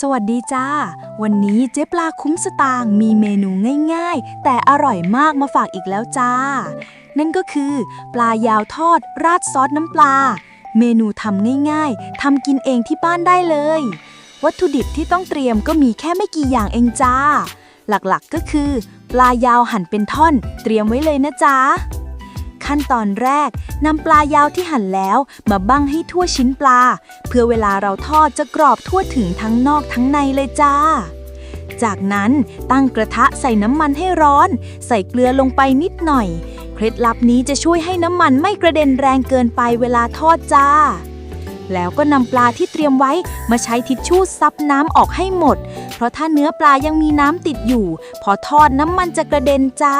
สวัสดีจ้า วันนี้เจ๊ปลาคุ้มสตางมีเมนูง่ายๆ แต่อร่อยมากมาฝากอีกแล้วจ้า นั่นก็คือ ปลายาวทอด ราดซอสน้ำปลา เมนูทำง่ายๆทำกินเองที่บ้านได้เลย วัตถุดิบที่ต้องเตรียมก็มีแค่ไม่กี่อย่างเองจ้า หลักๆก็คือ ปลายาวหั่นเป็นท่อน เตรียมไว้เลยนะจ๊ะ ขั้นตอนแรกนำปลายาวที่หั่นแล้วมาบั้งให้ทั่วชิ้นปลา เพื่อเวลาเราทอดจะกรอบทั่วถึงทั้งนอกทั้งในเลยจ้า จากนั้นตั้งกระทะใส่น้ำมันให้ร้อน ใส่เกลือลงไปนิดหน่อย เคล็ดลับนี้จะช่วยให้น้ำมันไม่กระเด็นแรงเกินไปเวลาทอดจ้าแล้วก็นำปลาที่เตรียมไว้มาใช้ทิชชู่ซับน้ำออกให้หมด เพราะถ้าเนื้อปลายังมีน้ำติดอยู่ พอทอดน้ำมันจะกระเด็นจ้า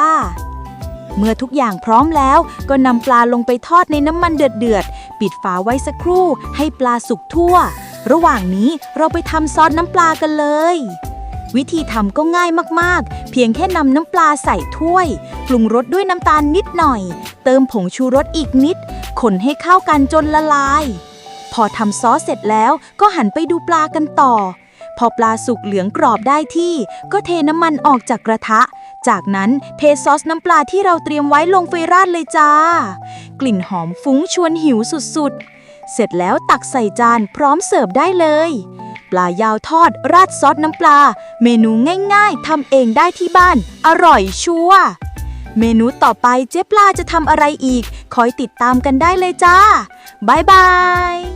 เมื่อทุกอย่างพร้อมแล้ว ก็นำปลาลงไปทอดในน้ำมันเดือดๆ ปิดฝาไว้สักครู่ ให้ปลาสุกทั่ว ระหว่างนี้เราไปทำซอสน้ำปลากันเลย วิธีทำก็ง่ายมากๆ เพียงแค่นำน้ำปลาใส่ถ้วย ปรุงรสด้วยน้ำตาลนิดหน่อย เติมผงชูรสอีกนิด คนให้เข้ากันจนละลาย พอทำซอสเสร็จแล้วก็หันไปดูปลากันต่อพอปลาสุกเหลืองกรอบได้ที่ ก็เทน้ำมันออกจากกระทะ จากนั้นเทซอสน้ำปลาที่เราเตรียมไว้ลงไฟราดเลยจ้า กลิ่นหอมฟุ้งชวนหิวสุดๆ เสร็จแล้วตักใส่จานพร้อมเสิร์ฟได้เลย ปลายาวทอดราดซอสน้ำปลา เมนูง่ายๆทำเองได้ที่บ้าน อร่อยชัวร์เมนูต่อไปเจ๊ปลาจะทำอะไรอีก คอยติดตามกันได้เลยจ้า บ๊ายบาย